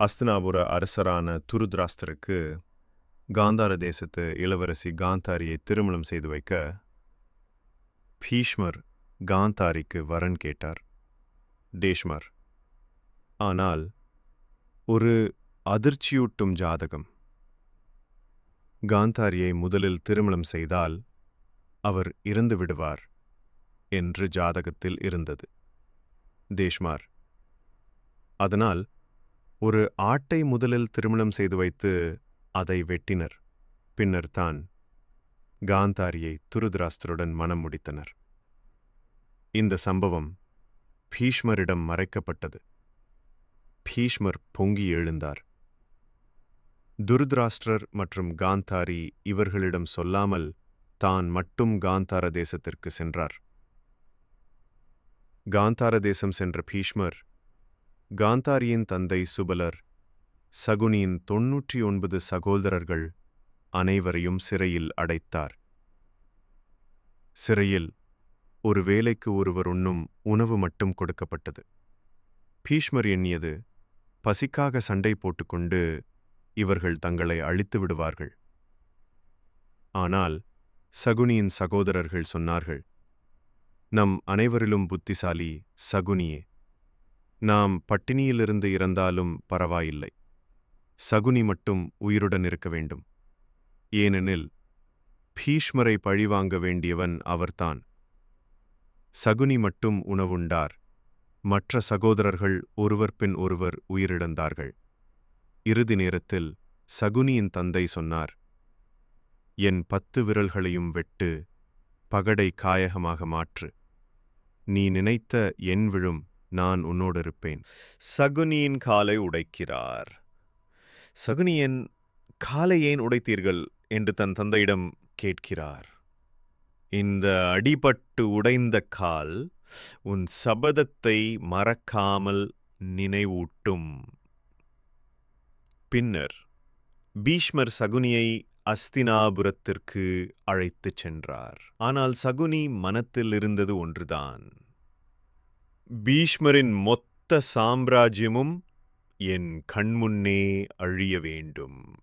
அஸ்தினாபுர அரசரான துருத்ராஸ்தருக்கு காந்தார தேசத்து இளவரசி காந்தாரியை திருமணம் செய்து வைக்க பீஷ்மர் காந்தாரிக்கு வரன் கேட்டார். டேஷ்மர் ஆனால் ஒரு அதிர்ச்சியூட்டும் ஜாதகம். காந்தாரியை முதலில் திருமணம் செய்தால் அவர் இறந்து விடுவார் என்று ஜாதகத்தில் இருந்தது. தேஷ்மார் அதனால் ஒரு ஆட்டை முதலில் திருமணம் செய்து வைத்து அதை வெட்டினர். பின்னர் தான் காந்தாரியை துருதராஸ்தருடன் மனம் முடித்தனர். இந்த சம்பவம் பீஷ்மரிடம் மறைக்கப்பட்டது. பீஷ்மர் பொங்கி எழுந்தார். துருதராஷ்டிரர் மற்றும் காந்தாரி இவர்களிடம் சொல்லாமல் தான் மட்டும் காந்தார தேசத்திற்கு சென்றார். காந்தார தேசம் சென்ற பீஷ்மர் காந்தாரியின் தந்தை சுபலர் சகுனியின் தொன்னூற்றி ஒன்பது சகோதரர்கள் அனைவரையும் சிறையில் அடைத்தார். சிறையில் ஒரு வேலைக்கு ஒருவர் உண்ணும் உணவு மட்டும் கொடுக்கப்பட்டது. பீஷ்மர் எண்ணியது பசிக்காக சண்டை போட்டுக்கொண்டு இவர்கள் தங்களை அழித்து விடுவார்கள். ஆனால் சகுனியின் சகோதரர்கள் சொன்னார்கள் நம் அனைவரிலும் புத்திசாலி சகுனியே நாம் பட்டினியிலிருந்து இறந்தாலும் பரவாயில்லை. சகுனி மட்டும் உயிருடன் இருக்க வேண்டும். ஏனெனில் பீஷ்மரை பழிவாங்க வேண்டியவன் அவர்தான். சகுனி மட்டும் உணவுண்டார். மற்ற சகோதரர்கள் ஒருவர் பின் ஒருவர் உயிரிழந்தார்கள். இறுதி நேரத்தில் சகுனியின் தந்தை சொன்னார் என் பத்து விரல்களையும் வெட்டு பகடை காயகமாக மாற்று. நீ நினைத்த என் விழும் நான் உன்னோடு இருப்பேன். சகுனியின் காலை உடைக்கிறார். சகுனியன் காலை ஏன் உடைத்தீர்கள்? என்று தன் தந்தையிடம் கேட்கிறார். இந்த அடிபட்டு உடைந்த கால் உன் சபதத்தை மறக்காமல் நினைவூட்டும். பின்னர் பீஷ்மர் சகுனியை அஸ்தினாபுரத்திற்கு அழைத்துச் சென்றார். ஆனால் சகுனி மனத்தில் இருந்தது ஒன்றுதான். பீஷ்மரின் மொத்த சாம்ராஜ்யமும் என் கண்முன்னே அழிய வேண்டும்.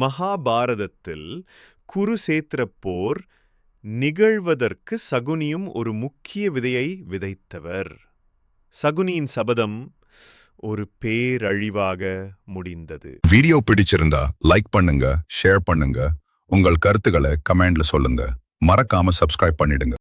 மகாபாரதத்தில் குருசேத்திர போர் நிகழ்வதற்கு சகுனியும் ஒரு முக்கிய விதையை விதைத்தவர். சகுனியின் சபதம் ஒரு பேரழிவாக முடிந்தது. வீடியோ பிடிச்சிருந்தா லைக் பண்ணுங்க ஷேர் பண்ணுங்க. உங்கள் கருத்துக்களை கமெண்ட்ல சொல்லுங்க. மறக்காம சப்ஸ்கிரைப் பண்ணிடுங்க.